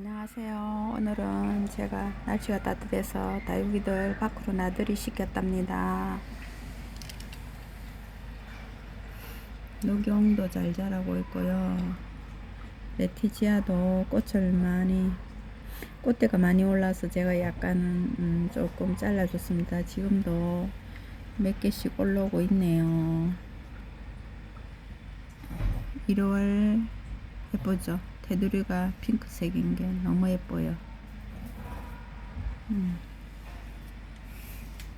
안녕하세요. 오늘은 제가 날씨가 따뜻해서 다육이들 밖으로 나들이 시켰답니다. 녹용도 잘 자라고 있고요. 레티지아도 꽃을 많이 꽃대가 많이 올라서 제가 약간은 음, 조금 잘라줬습니다. 지금도 몇 개씩 올라오고 있네요. 1월 예쁘죠? 테두리가 핑크색인 게 너무 예뻐요. 음.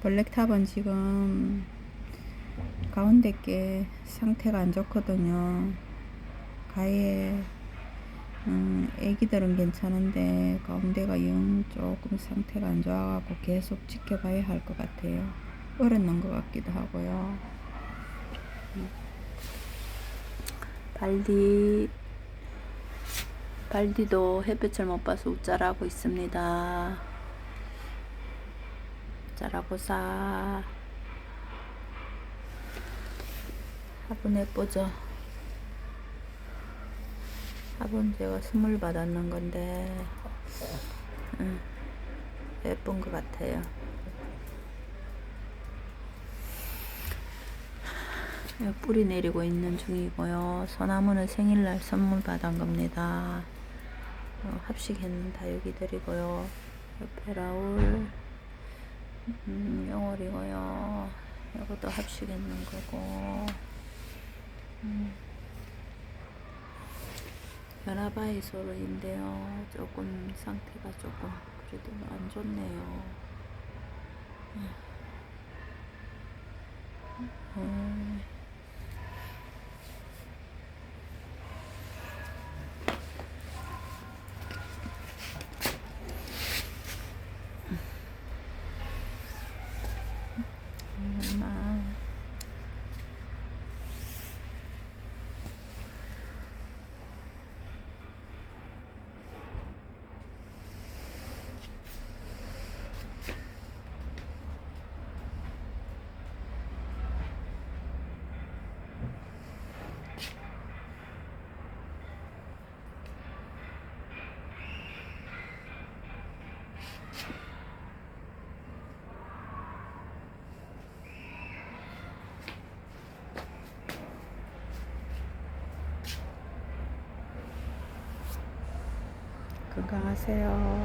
블랙탑은 지금 가운데 게 상태가 안 좋거든요. 가에 음, 애기들은 괜찮은데 가운데가 영 조금 상태가 안 좋아갖고 계속 지켜봐야 할 것 같아요. 얼었는 것 같기도 하고요. 음. 발디 발디도 햇볕을 못 봐서 웃자라고 있습니다. 자라고사 화분 예쁘죠? 화분 제가 선물 받았는 건데 음, 예쁜 것 같아요. 예, 뿌리 내리고 있는 중이고요. 소나무는 생일날 선물 받은 겁니다. 어, 합식했는 다육이들이고요. 옆에 라울, 음, 영월이고요. 이것도 합식했는 거고. 음, 연화바이소르인데요. 조금 상태가 조금 그래도 안 좋네요. 음. 건강하세요.